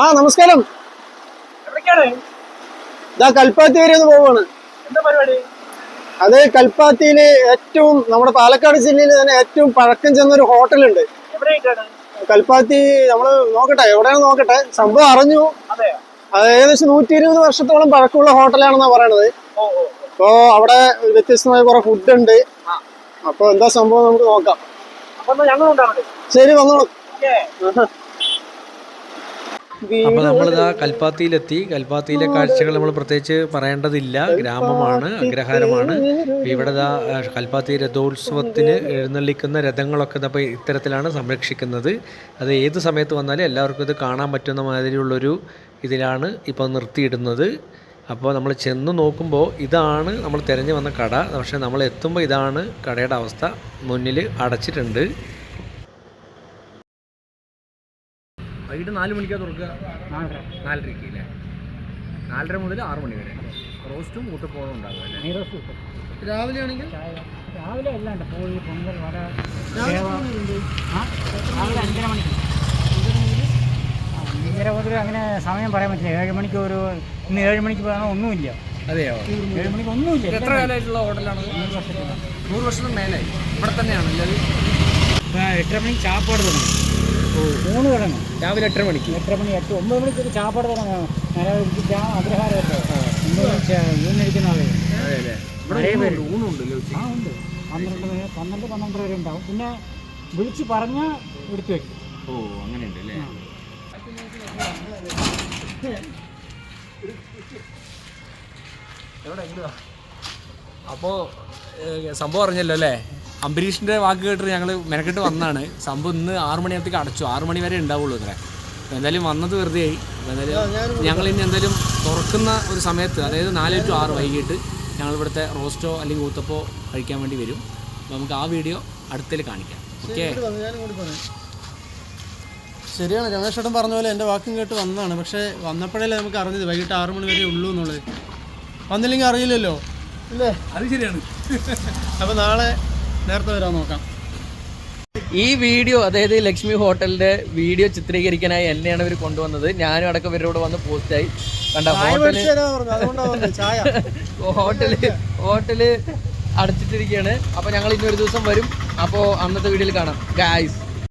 ആ നമസ്കാരം. ഇതാ കൽപ്പാത്തി വരെ ഒന്ന് പോവാണ് അത് കൽപ്പാത്തിയിൽ ഏറ്റവും നമ്മുടെ പാലക്കാട് ജില്ലയിൽ തന്നെ ഏറ്റവും പഴക്കം ചെന്ന ഒരു ഹോട്ടലുണ്ട് കൽപ്പാത്തി നമ്മൾ നോക്കട്ടെ എവിടെയാണ് നോക്കട്ടെ. സംഭവം അറിഞ്ഞു. അതെ. ഏകദേശം നൂറ്റി ഇരുപത് വർഷത്തോളം പഴക്കമുള്ള ഹോട്ടലാണെന്നാ പറയണത്. അപ്പോ അവിടെ വ്യത്യസ്തമായ കുറെ ഫുഡ് ഉണ്ട്. അപ്പൊ എന്താ സംഭവം നമുക്ക് നോക്കാം. ശരി വന്നോളൂ. അപ്പോൾ നമ്മളിതാ കൽപ്പാത്തിയിലെത്തി. കൽപ്പാത്തിയിലെ കാഴ്ചകൾ നമ്മൾ പ്രത്യേകിച്ച് പറയേണ്ടതില്ല. ഗ്രാമമാണ് അഗ്രഹാരമാണ്. ഇവിടെ ദാ കൽപ്പാത്തി രഥോത്സവത്തിന് എഴുന്നള്ളിക്കുന്ന രഥങ്ങളൊക്കെ ഇപ്പോൾ ഇത്തരത്തിലാണ് സംരക്ഷിക്കുന്നത്. അത് ഏത് സമയത്ത് വന്നാലും എല്ലാവർക്കും ഇത് കാണാൻ പറ്റുന്ന മാതിരിയുള്ളൊരു ഇതിലാണ് ഇപ്പോൾ നിർത്തിയിടുന്നത്. അപ്പോൾ നമ്മൾ ചെന്ന് നോക്കുമ്പോൾ ഇതാണ് നമ്മൾ തിരഞ്ഞു വന്ന കട. പക്ഷേ നമ്മൾ എത്തുമ്പോൾ ഇതാണ് കടയുടെ അവസ്ഥ. മുന്നിൽ അടച്ചിട്ടുണ്ട്. വൈകിട്ട് നാല് മണിക്കാണ് തുറക്കുക. നാലരയ്ക്ക് അല്ലേ നാലര മുതൽ ആറ് മണി വരെ. റോസ്റ്റും ഊട്ടപ്പോഴും ഉണ്ടാകും അല്ലേ? രാവിലെ ആണെങ്കിൽ? രാവിലെ എല്ലാം ഉണ്ട് പോയി പൊങ്കൽ വട സേവ. ആ? രാവിലെ അഞ്ചര മണിക്ക്. ആ, അഞ്ചര മുതൽ അങ്ങനെ സമയം പറയാൻ പറ്റില്ല. ഏഴ് മണിക്ക് ഒരു ഇന്ന് ഏഴ് മണിക്ക് പോകാൻ ഒന്നുമില്ല. അതെയോ? ഏഴ് മണിക്ക് ഒന്നുമില്ല. എത്ര കാലമായിട്ടുള്ള ഹോട്ടലാണ്? നൂറ് വർഷത്തിന് മേലായി ഇവിടെ തന്നെയാണ് എട്ടര മണിക്ക് ചാപ്പാട് തുടങ്ങും. മൂന്ന് തുടങ്ങും. രാവിലെ എട്ടര മണിക്ക്. എട്ടര മണി എട്ട് ഒമ്പത് മണിക്ക് ഒരു ചാപ്പാട് തുടങ്ങും അഗ്രഹാരമൊക്കെ ഊണിരിക്കുന്ന ആ ഉണ്ട് പന്ത്രണ്ട് മണി പന്ത്രണ്ട് പന്ത്രണ്ടര വരെ ഉണ്ടാവും. പിന്നെ വിളിച്ച് പറഞ്ഞാൽ എടുത്തു വെക്കും. ഓ അങ്ങനെയുണ്ട് അല്ലേ? അപ്പോൾ സംഭവം അറിഞ്ഞല്ലോ അല്ലേ? അംബരീഷിന്റെ വാക്ക് കേട്ടിട്ട് ഞങ്ങൾ മെനക്കെട്ട് വന്നാണ്. സംഭവം ഇന്ന് ആറു മണിയാകത്തേക്ക് അടച്ചു. ആറു മണി വരെ ഉണ്ടാവുള്ളൂ ഇത്രേ എന്തായാലും വന്നത് വെറുതെ ആയി എന്തായാലും ഞങ്ങൾ ഇനി എന്തായാലും തുറക്കുന്ന ഒരു സമയത്ത് അതായത് നാല് ടു ആറ് വൈകിട്ട് ഞങ്ങൾ ഇവിടുത്തെ റോസ്റ്റോ അല്ലെങ്കിൽ ഊത്തപ്പോ കഴിക്കാൻ വേണ്ടി വരും. അപ്പോൾ നമുക്ക് ആ വീഡിയോ അടുത്തിൽ കാണിക്കാം. ഓക്കെ? ശരിയാണ് രമേശ് ചേട്ടൻ പറഞ്ഞ പോലെ എന്റെ വാക്കും കേട്ട് വന്നതാണ്. പക്ഷേ വന്നപ്പോഴല്ലേ നമുക്ക് അറിഞ്ഞത് വൈകിട്ട് ആറു മണി വരെ ഉള്ളൂ എന്നുള്ളത്. വന്നില്ലെങ്കിൽ അറിയില്ലല്ലോ. അല്ലേ അത് ശരിയാണ്. അപ്പോൾ നാളെ നേരത്തെ വരാൻ നോക്കാം. ഈ വീഡിയോ അതായത് ലക്ഷ്മി ഹോട്ടലിന്റെ വീഡിയോ ചിത്രീകരിക്കാനായി എന്നെയാണ് ഇവർ കൊണ്ടുവന്നത്. ഞാനും അടക്കം ഇവരോട് വന്ന് പോസ്റ്റായി കണ്ട ഹോട്ടൽ ഹോട്ടൽ ഹോട്ടൽ അടച്ചിട്ടിരിക്കുകയാണ് അപ്പൊ ഞങ്ങൾ ഇനി ഒരു ദിവസം വരും. അപ്പോൾ അന്നത്തെ വീഡിയോയിൽ കാണാം. ഗായ്സ്